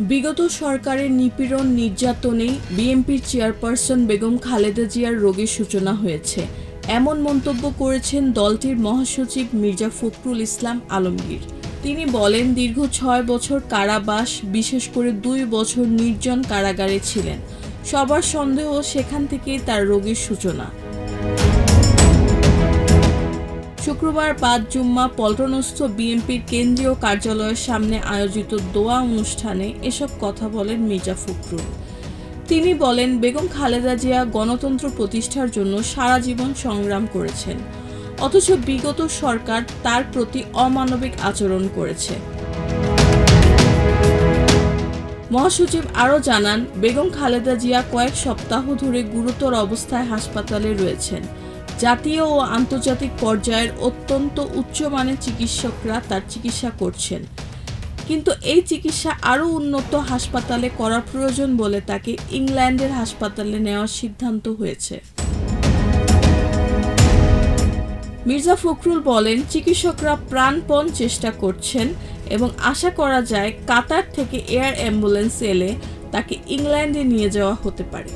বিগত সরকারের নিপীড়ন নির্যাতনেই বিএনপির চেয়ারপারসন বেগম খালেদা জিয়ার রোগের সূচনা হয়েছে। এমন মন্তব্য করেছেন দলটির মহাসচিব মির্জা ফখরুল ইসলাম আলমগীর। তিনি বলেন, দীর্ঘ ছয় বছর কারাবাস, বিশেষ করে দুই বছর নির্জন কারাগারে ছিলেন। সবার সন্দেহ সেখান থেকেই তার রোগের সূচনা। শুক্রবার পাঁচ জুম্মা পল্টনস্থ বিএনপির কেন্দ্রীয় কার্যালয়ের সামনে আয়োজিত দোয়া অনুষ্ঠানে এসব কথা বলেন মির্জা ফখরুল। তিনি বলেন, বেগম খালেদা জিয়া গণতন্ত্র প্রতিষ্ঠার জন্য সারা জীবন সংগ্রাম করেছেন, অথচ বিগত সরকার তার প্রতি অমানবিক আচরণ করেছে। মহাসচিব আরও জানান, বেগম খালেদা জিয়া কয়েক সপ্তাহ ধরে গুরুতর অবস্থায় হাসপাতালে রয়েছেন। জাতীয় ও আন্তর্জাতিক পর্যায়ের অত্যন্ত উচ্চমানের চিকিৎসকরা তার চিকিৎসা করছেন। কিন্তু এই চিকিৎসা আরও উন্নত হাসপাতালে করা প্রয়োজন বলে তাকে ইংল্যান্ডের হাসপাতালে নেওয়ার সিদ্ধান্ত হয়েছে। মির্জা ফখরুল বলেন, চিকিৎসকরা প্রাণপণ চেষ্টা করছেন এবং আশা করা যায় কাতার থেকে এয়ার অ্যাম্বুলেন্স এলে তাকে ইংল্যান্ডে নিয়ে যাওয়া হতে পারে।